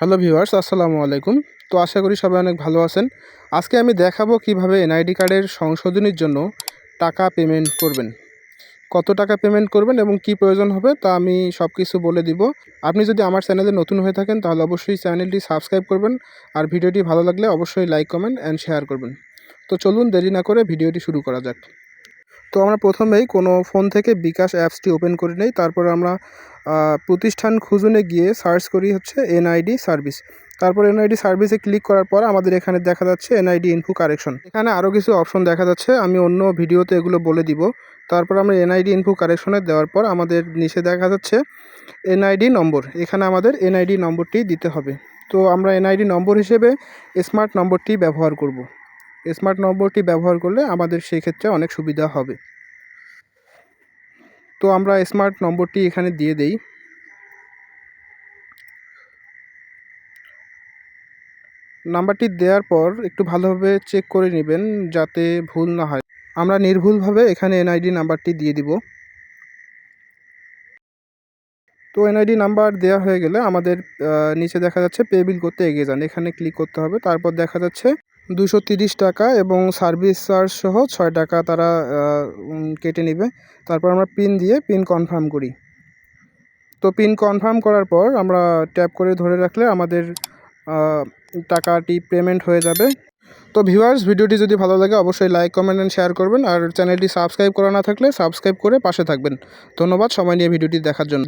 Hello viewers, আসসালামু আলাইকুম। তো আশা করি সবাই অনেক ভালো আছেন। আজকে আমি দেখাবো কীভাবে এনআইডি কার্ডের সংশোধনীর জন্য টাকা পেমেন্ট করবেন। কত টাকা পেমেন্ট করবেন এবং কি প্রয়োজন হবে তা আমি সব কিছু বলে দিব। আপনি যদি আমার চ্যানেলে নতুন হয়ে থাকেন, তাহলে অবশ্যই চ্যানেলটি সাবস্ক্রাইব করবেন। আর ভিডিওটি ভালো লাগলে অবশ্যই লাইক, কমেন্ট, অ্যান্ড শেয়ার করবেন। তো চলুন দেরি না করে ভিডিওটি শুরু করা যাক। তো আমরা প্রথমেই কোনো ফোন থেকে বিকাশ অ্যাপসটি ওপেন করে নেই। তারপর আমরা প্রতিষ্ঠান খুঁজুনে গিয়ে সার্চ করি হচ্ছে এনআইডি সার্ভিস। তারপর এনআইডি সার্ভিসে ক্লিক করার পর আমাদের এখানে দেখা যাচ্ছে এনআইডি ইনফু কারেকশন। এখানে আরও কিছু অপশন দেখা যাচ্ছে, আমি অন্য ভিডিওতে এগুলো বলে দিব। তারপর আমরা এনআইডি ইনফু কারেকশনে দেওয়ার পর আমাদের নিচে দেখা যাচ্ছে এনআইডি নম্বর। এখানে আমাদের এনআইডি নম্বরটি দিতে হবে। তো আমরা এনআইডি নম্বর হিসেবে স্মার্ট নম্বরটি ব্যবহার করব। স্মার্ট নম্বরটি ব্যবহার করলে আমাদের সেই ক্ষেত্রে অনেক সুবিধা হবে। তো আমরা স্মার্ট নম্বরটি এখানে দিয়ে দেই। নাম্বারটি দেওয়ার পর একটু ভালোভাবে চেক করে নেবেন যাতে ভুল না হয়। আমরা নির্ভুলভাবে এখানে এনআইডি নাম্বারটি দিয়ে দিব। তো এনআইডি নাম্বার দেওয়া হয়ে গেলে আমাদের নিচে দেখা যাচ্ছে পে বিল করতে এগিয়ে যান। এখানে ক্লিক করতে হবে। তারপর দেখা যাচ্ছে দুশো তিরিশ টাকা এবং সার্ভিস চার্জ সহ ছয় টাকা তারা কেটে নেবে। তারপর আমরা পিন দিয়ে পিন কনফার্ম করি। তো পিন কনফার্ম করার পর আমরা ট্যাপ করে ধরে রাখলে আমাদের টাকাটি পেমেন্ট হয়ে যাবে। তো ভিউয়ার্স, ভিডিওটি যদি ভালো লাগে অবশ্যই লাইক, কমেন্ট অ্যান্ড শেয়ার করবেন। আর চ্যানেলটি সাবস্ক্রাইব করা না থাকলে সাবস্ক্রাইব করে পাশে থাকবেন। ধন্যবাদ সময় নিয়ে ভিডিওটি দেখার জন্য।